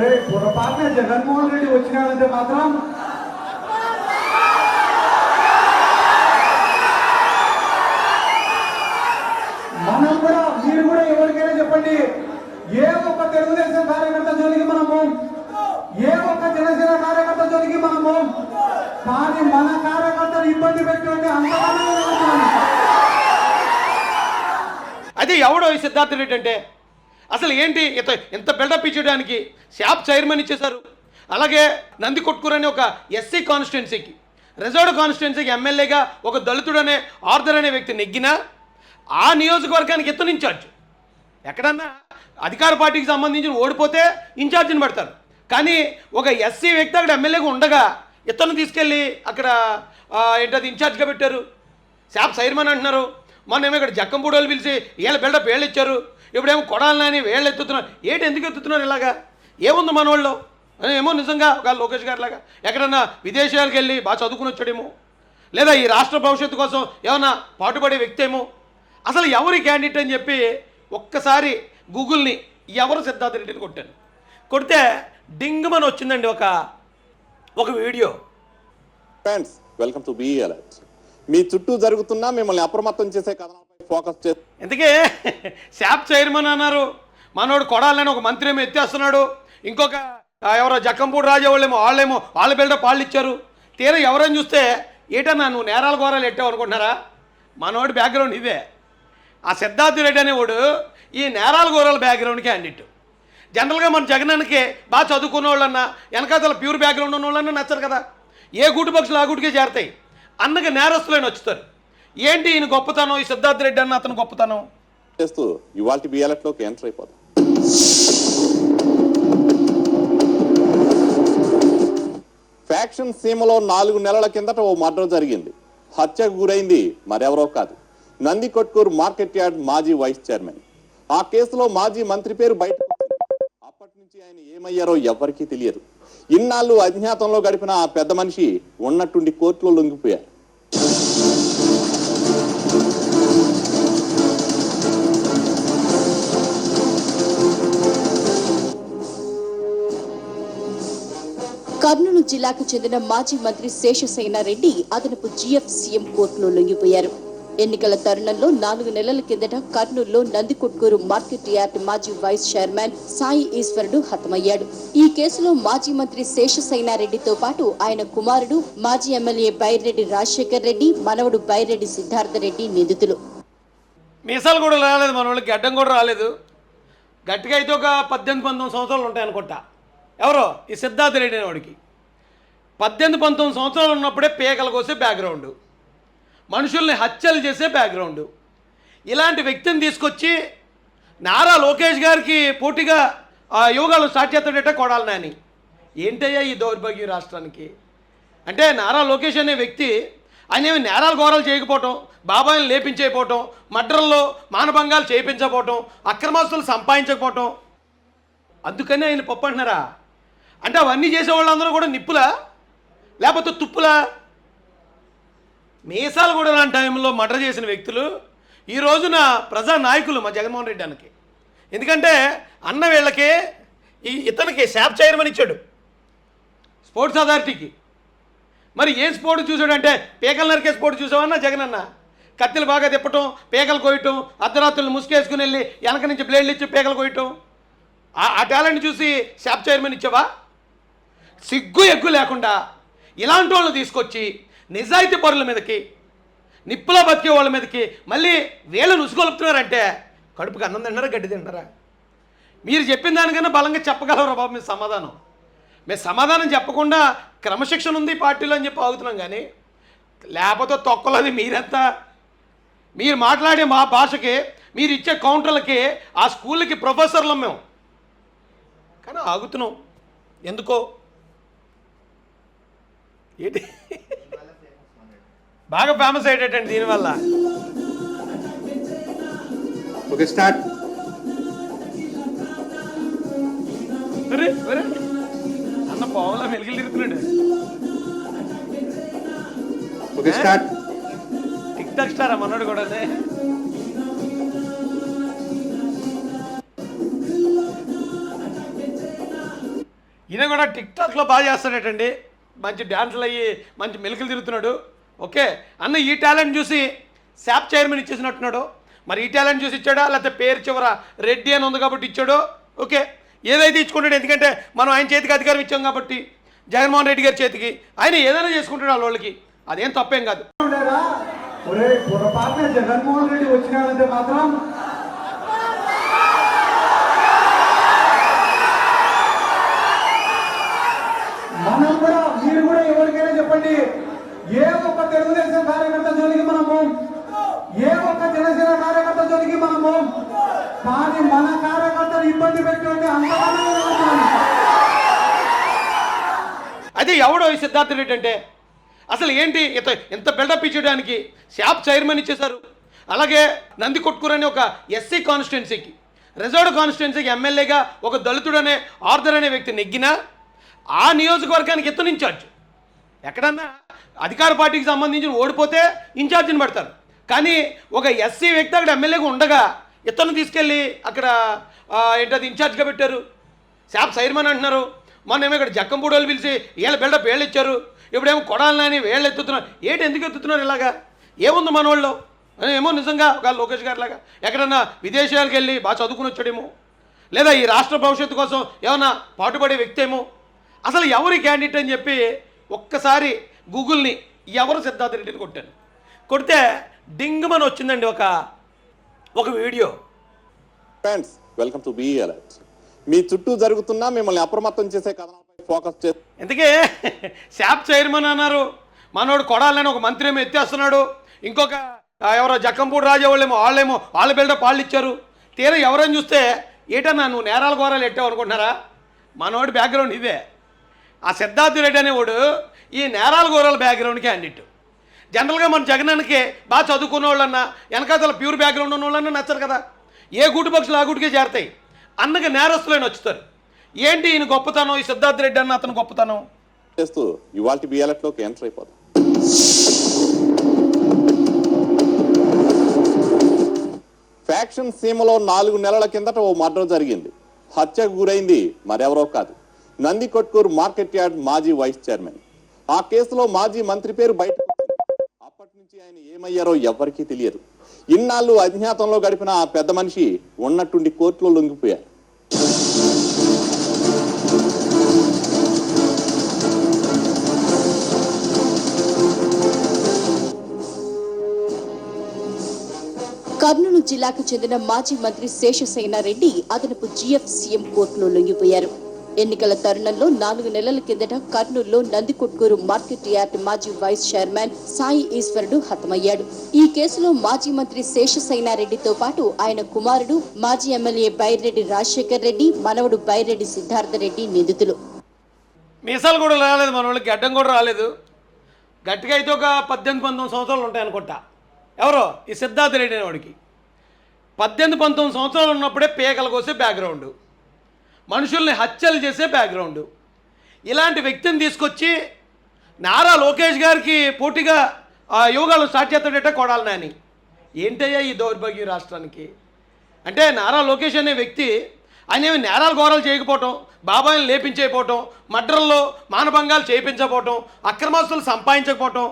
రే పొరపాటున జగన్మోహన్ రెడ్డి వచ్చినాడంటే మాత్రం. మనం కూడా మీరు కూడా ఎవరికైనా చెప్పండి. ఏ ఒక్క తెలుగుదేశం కార్యకర్త జోలికి మనము ఏ ఒక్క జనసేన కార్యకర్త జోలికి మనము కానీ మన కార్యకర్తలు ఇబ్బంది పెట్టండి అంతగానే అది ఎవడో ఈ సిద్ధార్థ రెడ్డి అంటే? అసలు ఏంటి ఇంత ఇంత బిల్డప్ ఇచ్చడానికి శాప్ చైర్మన్ ఇచ్చేశారు. అలాగే నంది కొట్కూరు అనే ఒక ఎస్సీ కాన్స్టిట్యున్సీకి రిజర్వ్డ్ కాన్స్టిట్యున్సీకి ఎమ్మెల్యేగా ఒక దళితుడు అనే ఆర్థర్ అనే వ్యక్తి నెగ్గినా ఆ నియోజకవర్గానికి ఎత్తు ఇన్ఛార్జ్. ఎక్కడన్నా అధికార పార్టీకి సంబంధించిన ఓడిపోతే ఇన్ఛార్జిని పెడతారు. కానీ ఒక ఎస్సీ వ్యక్తి అక్కడ ఎమ్మెల్యేగా ఉండగా ఇతను తీసుకెళ్ళి అక్కడ ఏంటది ఇన్ఛార్జ్గా పెట్టారు. శాప్ సైర్మన్ అంటున్నారు. మొన్న ఏమో ఇక్కడ జక్కంపూడోలు పిలిచి వీళ్ళ బిల్డప్ వీళ్ళు ఇచ్చారు. ఇప్పుడేమో కొడాలని వేళ్ళు ఎత్తుతున్నారు. ఏంటి ఎందుకు ఎత్తుతున్నారు ఇలాగా? ఏముంది మన వాళ్ళు ఏమో నిజంగా ఒక లోకేష్ గారి లాగా. ఎక్కడన్నా విదేశాలకు వెళ్ళి బాగా చదువుకుని వచ్చాడేమో? లేదా ఈ రాష్ట్ర భవిష్యత్తు కోసం ఏమన్నా పాటుపడే వ్యక్తి ఏమో? అసలు ఎవరి క్యాండిడేట్ అని చెప్పి ఒక్కసారి గూగుల్ని ఎవరు సిద్ధార్థ రెడ్డిని కొట్టాను కొడితే డింగ్మని వచ్చిందండి ఒక ఒక video. Friends welcome to be alert మీ చుట్టూ జరుగుతున్న మిమ్మల్ని అప్రమత్తం చేసే కథనాలపై ఫోకస్ చేస్తూ ఎందుకే? శాప్ చైర్మన్ అన్నారు. మనోడు కొడాలని ఒక మంత్రి ఏమో ఎత్తేస్తున్నాడు. ఇంకొక ఎవరో జక్కంపూడి రాజా వాళ్ళేమో వాళ్ళేమో వాళ్ళ బిల్డప్ వాళ్ళు ఇచ్చారు. తీరా ఎవరని చూస్తే ఏటన్నా నువ్వు నేరాల ఘోరాలు ఎట్టావు అనుకుంటున్నారా? మనోడి బ్యాక్గ్రౌండ్ ఇదే ఆ సిద్ధార్థ రెడ్డి అనేవాడు ఈ నేరాల ఘోరాల బ్యాక్గ్రౌండ్కే అండిట్టు జనరల్గా మన జగనానికి బాగా చదువుకున్న వాళ్ళన్నా వెనకాతల ప్యూర్ బ్యాక్గ్రౌండ్ ఉన్న వాళ్ళన్నా నచ్చరు కదా. ఏ గుడ్డు పక్షులు ఆ గుడికే చేరతాయి? అన్నకి నేరస్తులైన వచ్చుతారు ఏంటి ఈయన గొప్పతనం? ఈ సిద్ధార్థ రెడ్డి అన్న అతను గొప్పతనం? చేస్తూ ఇవాళ బీ ఎంటర్ అయిపోతాం ఫ్యాక్షన్ సీమలో నాలుగు నెలల కిందట ఓ మర్డర్ జరిగింది. హత్యకు గురైంది మరెవరో కాదు. నంది కొట్కూరు మార్కెట్ యార్డ్ మాజీ వైస్ చైర్మన్. ఆ కేసులో మాజీ మంత్రి పేరు బయట అప్పటి నుంచి ఆయన ఏమయ్యారో ఎవ్వరికీ తెలియదు. ఇన్నాళ్ళు అజ్ఞాతంలో గడిపిన ఆ పెద్ద మనిషి ఉన్నట్టుండి కోర్టులో లొంగిపోయారు. కర్నూలు జిల్లాకు చెందిన మాజీ మంత్రి శేషసేనారెడ్డి అదనపు జీఎఫ్ సీఎం కోర్టులో లొంగిపోయారు. ఎన్నికల తరుణంలో నాలుగు నెలల కిందట కర్నూలులో నందికొట్కూరు మార్కెట్ యార్డ్ మాజీ వైస్ చైర్మన్ సాయి ఈశ్వరుడు హతమయ్యాడు. ఈ కేసులో మాజీ మంత్రి శేషసేనారెడ్డితో పాటు ఆయన కుమారుడు మాజీ ఎమ్మెల్యే బైరెడ్డి రాజశేఖర్ రెడ్డి మనవడు బైరెడ్డి సిద్ధార్థ రెడ్డి నిందితులు. మీసాలు కూడా రాలేదు మన వాళ్ళకి గడ్డం కూడా రాలేదు. గట్టిగా అయితే ఒక పద్దెనిమిది పంతొమ్మిది సంవత్సరాలు ఉంటాయి అనుకుంటా ఎవరో? ఈ సిద్ధార్థ రెడ్డి అనేవాడికి. పద్దెనిమిది పంతొమ్మిది సంవత్సరాలు ఉన్నప్పుడే పేకలు కోసే బ్యాక్గ్రౌండ్ మనుషుల్ని హత్యలు చేసే బ్యాక్గ్రౌండ్ ఇలాంటి వ్యక్తిని తీసుకొచ్చి నారా లోకేష్ గారికి పోటీగా ఆ యోగాలు స్టార్ట్ చేస్తాడట కొడాలి నాని. ఏంటయ్యా ఈ దౌర్భాగ్యం రాష్ట్రానికి? అంటే నారా లోకేష్ అనే వ్యక్తి ఆయన ఏమి నేరాలు ఘోరాలు చేయకపోవటం బాబాయిని లేపించకపోవటం మడ్రల్లో మానభంగాలు చేయించకపోవటం అక్రమాస్తులు సంపాదించకపోవటం. అందుకని ఆయన పప్పు అంటున్నారా? అంటే అవన్నీ చేసే వాళ్ళందరూ కూడా నిప్పులా? లేకపోతే తుప్పులా? మీసాలు కూడా లాంటి టైంలో మర్డర్ చేసిన వ్యక్తులు ఈ రోజున ప్రజా నాయకులు మా జగన్మోహన్ రెడ్డి అన్నకి. ఎందుకంటే అన్న వీళ్ళకి ఈ ఇతనికి శాప్ చైర్మన్ ఇచ్చాడు. స్పోర్ట్స్ అథారిటీకి. మరి ఏం స్పోర్ట్ చూసాడంటే పేకలు నరికే స్పోర్ట్ చూసావన్నా జగన్ అన్న? కత్తిలు బాగా తిప్పటం పేకలు కోయటం అర్ధరాత్రులు ముసుకేసుకుని వెళ్ళి వెనక నుంచి బ్లేడ్లు ఇచ్చి పేకలు కోయటం ఆ- ఆ టాలెంట్ చూసి శాప్ చైర్మన్ ఇచ్చావా? సిగ్గు ఎగ్గు లేకుండా ఇలాంటి వాళ్ళు తీసుకొచ్చి నిజాయితీ పరుల మీదకి నిప్పులో బతికే వాళ్ళ మీదకి మళ్ళీ వీళ్ళని ఉసుగొలుపుతున్నారంటే కడుపుకి అన్నం తింటారా గడ్డి తింటారా? మీరు చెప్పిన దానికన్నా బలంగా చెప్పగలరా బాబు మీ సమాధానం? మేము సమాధానం చెప్పకుండా క్రమశిక్షణ ఉంది పార్టీలో అని చెప్పి ఆగుతున్నాం కానీ లేకపోతే తొక్కలది మీరంతా? మీరు మాట్లాడే మా భాషకి మీరు ఇచ్చే కౌంటర్లకి ఆ స్కూల్కి ప్రొఫెసర్లం మేము. కానీ ఆగుతున్నాం. ఎందుకో? ఏంటి? బాగా ఫేమస్ అయ్యేటండి దీనివల్ల. Okay start. అన్న పావులా మెలిగిలు తిరుగుతున్నాడు. Okay start TikTok star మనోడు కూడా ఈయన కూడా టిక్ టాక్లో బాగా చేస్తాడటండి. మంచి డ్యాన్సులు అయ్యి మంచి మెలికలు తిరుగుతున్నాడు. ఓకే అన్న ఈ టాలెంట్ చూసి శాప్ చైర్మన్ ఇచ్చేసినట్టున్నాడు. మరి ఈ టాలెంట్ చూసి ఇచ్చాడా? లేకపోతే పేరు చివర రెడ్డి అని ఉంది కాబట్టి ఇచ్చాడో. ఓకే ఏదైతే ఇచ్చుకుంటాడు ఎందుకంటే మనం ఆయన చేతికి అధికారం ఇచ్చాం కాబట్టి జగన్మోహన్ రెడ్డి గారి చేతికి ఆయన ఏదైనా చేసుకుంటాడు వాళ్ళ వాళ్ళకి. అదేం తప్పేం కాదు. పొరపాటున జగన్మోహన్ రెడ్డి వచ్చినాడంటే మాత్రం మనం కూడా మీరు కూడా ఎవరికైనా చెప్పండి. ఏ ఒక్క తెలుగుదేశం కార్యకర్త జోలికి మనము? ఏ ఒక్క జనసేన కార్యకర్త జోలికి మనము? కానీ మన కార్యకర్తలు ఇబ్బంది పెట్టండి అంతగానే అదే ఎవడో సిద్ధార్థ రెడ్డి అంటే? అసలు ఏంటి ఇంత ఇంత బిల్డప్ ఇచ్చడానికి షాప్ చైర్మన్ ఇచ్చేశారు? అలాగే నంది కొట్కూర్ అనే ఒక ఎస్సీ కాన్స్టిట్యున్సీకి రిజర్వ్డ్ కాన్స్టిట్యున్సీకి ఎమ్మెల్యేగా ఒక దళితుడు అనే ఆర్థర్ అనే వ్యక్తి నెగ్గినా ఆ నియోజకవర్గానికి ఇతను ఇన్ఛార్జ్. ఎక్కడన్నా అధికార పార్టీకి సంబంధించిన ఓడిపోతే ఇన్ఛార్జిని పెడతారు. కానీ ఒక ఎస్సీ వ్యక్తి అక్కడ ఎమ్మెల్యేగా ఉండగా ఇతను తీసుకెళ్ళి అక్కడ ఏంటది ఇన్ఛార్జ్గా పెట్టారు. శాప్ సైర్మన్ అంటున్నారు. మొన్న ఏమో ఇక్కడ జక్కంపూడోలు వాళ్ళు పిలిచి వీళ్ళ బిల్డప్ వేళ్ళు ఇచ్చారు. ఇప్పుడేమో కొడాలని వేళ్ళు ఎత్తుతున్నారు. ఏంటి ఎందుకు ఎత్తుతున్నారు ఇలాగా? ఏముంది మన వాళ్ళు ఏమో నిజంగా ఒక లోకేష్ గారి లాగా. ఎక్కడన్నా విదేశాలకు వెళ్ళి బాగా చదువుకుని వచ్చాడేమో. లేదా ఈ రాష్ట్ర భవిష్యత్తు కోసం ఏమన్నా పాటుపడే వ్యక్తి ఏమో? అసలు ఎవరి క్యాండిడేట్ అని చెప్పి ఒక్కసారి గూగుల్ని ఎవరు సిద్ధార్థ రెడ్డిని కొట్టాను కొడితే డింగమని వచ్చిందండి ఒక ఒక video. Friends welcome to be alert మీ చుట్టూ జరుగుతున్న మిమ్మల్ని అప్రమత్తం చేసే కథనాలపై ఫోకస్ చేస్తూ ఇంతకీ శాప్ చైర్మన్ అన్నారు. మనోడు కొడాలని ఒక మంత్రి ఏమో ఎత్తేస్తున్నాడు. ఇంకొక ఎవరో జక్కంపూడి రాజా వాళ్ళేమో వాళ్ళేమో వాళ్ళ బిల్డప్ వాళ్ళు ఇచ్చారు. తీరా ఎవరైనా చూస్తే ఏటన్నా నువ్వు నేరాల ఘోరాలు ఎట్టావు అనుకుంటున్నారా? మనోడి బ్యాక్గ్రౌండ్ ఇదే. ఆ సిద్ధార్థ రెడ్డి అనేవాడు ఈ నేరాల ఘోరాల బ్యాక్గ్రౌండ్కి అన్నిట్టు. జనరల్గా మన జగనానికి బాగా చదువుకున్న వాళ్ళన్నా వెనకాతల ప్యూర్ బ్యాక్గ్రౌండ్ ఉన్న వాళ్ళన్నా నచ్చరు కదా. ఏ గుడ్డు పక్షులు ఆ గుడికే చేరతాయి? అన్నకి నేరస్తులైన వచ్చుతారు ఏంటి ఈయన గొప్పతనం ఈ సిద్ధార్థ రెడ్డి అన్న అతను గొప్పతనం? చేస్తూ ఇవాళ బీ ఎంటర్ అయిపోదాం. ఫ్యాక్షన్ సీమలో నాలుగు నెలల కిందట ఓ మర్డర్ జరిగింది. హత్యకు గురైంది మరెవరో కాదు. నంది కొట్కూరు మార్కెట్ యార్డ్ మాజీ వైస్ చైర్మన్. ఆ కేసులో మాజీ మంత్రి పేరు బయట అప్పటి నుంచి ఆయన ఏమయ్యారో ఎవ్వరికీ తెలియదు. ఇన్నాళ్ళు అజ్ఞాతంలో గడిపిన ఆ పెద్ద మనిషి ఉన్నట్టుండి కోర్టులో లొంగిపోయారు కర్నూలు జిల్లాకు చెందిన మాజీ మంత్రి శేషసేనారెడ్డి అదనపు జీఎఫ్ సీఎం కోర్టులో లొంగిపోయారు. ఎన్నికల తరుణంలో నాలుగు నెలల కిందట కర్నూలులో నందికొట్కూరు మార్కెట్ యార్డ్ మాజీ వైస్ చైర్మన్ సాయి ఈశ్వరుడు హతమయ్యాడు. ఈ కేసులో మాజీ మంత్రి శేషసేనారెడ్డితో పాటు ఆయన కుమారుడు మాజీ ఎమ్మెల్యే బైరెడ్డి రాజశేఖర్ రెడ్డి మనవడు బైరెడ్డి సిద్ధార్థ రెడ్డి నిందితులు. మీసాలు కూడా రాలేదు మన వాళ్ళకి గడ్డం కూడా రాలేదు. గట్టిగా అయితే ఒక పద్దెనిమిది పంతొమ్మిది సంవత్సరాలు ఉంటాయి అనుకుంటా. ఎవరో? ఈ సిద్ధార్థ రెడ్డి అనేవాడికి. పద్దెనిమిది పంతొమ్మిది సంవత్సరాలు ఉన్నప్పుడే పేకలకు వస్తే బ్యాక్గ్రౌండ్ మనుషుల్ని హత్యలు చేసే బ్యాక్గ్రౌండ్ ఇలాంటి వ్యక్తిని తీసుకొచ్చి నారా లోకేష్ గారికి పోటీగా ఆ యోగాలు స్టార్ట్ చేస్తాడట కొడాలి నాని. ఏంటయ్యా ఈ దౌర్భాగ్యం రాష్ట్రానికి? అంటే నారా లోకేష్ అనే వ్యక్తి ఆయన ఏమి నేరాలు ఘోరాలు చేయకపోవటం బాబాయిని లేపించకపోవటం మడ్రల్లో మానభంగాలు చేయించకపోవటం అక్రమాస్తులు సంపాదించకపోవటం.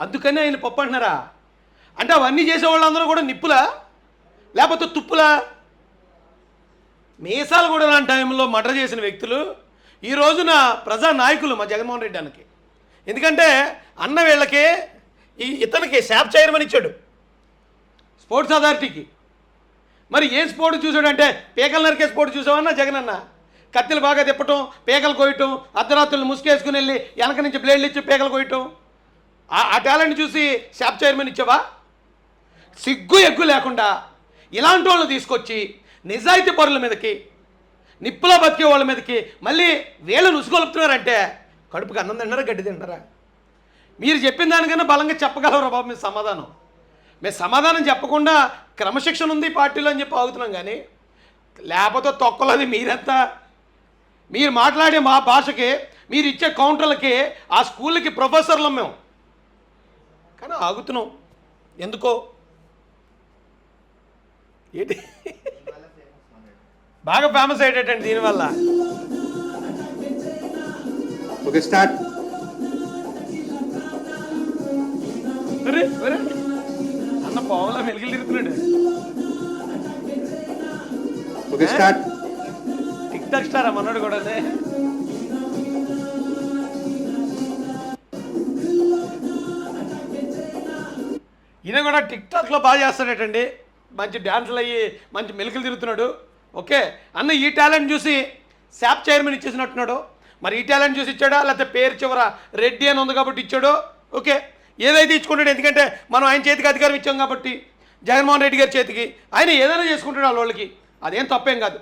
అందుకని ఆయన పప్పు అంటున్నారా? అంటే అవన్నీ చేసే వాళ్ళందరూ కూడా నిప్పులా? లేకపోతే తుప్పులా? మీసాలు కూడా లాంటి టైంలో మర్డర్ చేసిన వ్యక్తులు ఈ రోజున ప్రజా నాయకులు మా జగన్మోహన్ రెడ్డి అన్నకి. ఎందుకంటే అన్న వీళ్ళకి ఈ ఇతనికి శాప్ చైర్మన్ ఇచ్చాడు. స్పోర్ట్స్ అథారిటీకి. మరి ఏం స్పోర్ట్ చూసాడంటే పీకలు నరికే స్పోర్ట్ చూసావన్నా జగన్ అన్న కత్తిలు బాగా తిప్పటం పీకలు కోయటం అర్ధరాత్రులు ముసుకేసుకుని వెళ్ళి వెనక నుంచి బ్లేడ్లు ఇచ్చి పీకలు కోయటం ఆ- టాలెంట్ చూసి షాప్ చైర్మన్ ఇచ్చావా? సిగ్గు ఎగ్గు లేకుండా ఇలాంటి వాళ్ళు తీసుకొచ్చి నిజాయితీ పరుల మీదకి నిప్పులో బతికే వాళ్ళ మీదకి మళ్ళీ వేళ్ళు నుసుగొలుపుతున్నారంటే కడుపుకి అన్నం తింటారా గడ్డి తింటారా? మీరు చెప్పిన దానికన్నా బలంగా చెప్పగలరా బాబు మీ సమాధానం? మేము సమాధానం చెప్పకుండా క్రమశిక్షణ ఉంది పార్టీలో అని చెప్పి ఆగుతున్నాం కానీ లేకపోతే తొక్కలది మీరంతా? మీరు మాట్లాడే మా భాషకి మీరు ఇచ్చే కౌంటర్లకి ఆ స్కూల్కి ప్రొఫెసర్లం మేము. కానీ ఆగుతున్నాం. ఎందుకో? ఏంటి? బాగా ఫేమస్ అయ్యేటండి దీనివల్ల. Okay start. అన్న పావులా మెలిగిలు తిరుగుతున్నాడు. Okay start TikTok star మనోడు కూడా అదే. ఈయన కూడా టిక్ టాక్లో బాగా చేస్తాడటండి. మంచి డ్యాన్సులు అయ్యి మంచి మెలికలు తిరుగుతున్నాడు. ఓకే. అన్న ఈ టాలెంట్ చూసి శాప్ చైర్మన్ ఇచ్చేసినట్టున్నాడు. మరి ఈ టాలెంట్ చూసి ఇచ్చాడా? లేకపోతే పేరు చివర రెడ్డి అని ఉంది కాబట్టి ఇచ్చాడో? ఓకే. ఏదైతే ఇచ్చుకుంటాడు ఎందుకంటే మనం ఆయన చేతికి అధికారం ఇచ్చాం కాబట్టి జగన్మోహన్ రెడ్డి గారి చేతికి. ఆయన ఏదైనా చేసుకుంటాడు వాళ్ళకి. అదేం తప్పేం కాదు.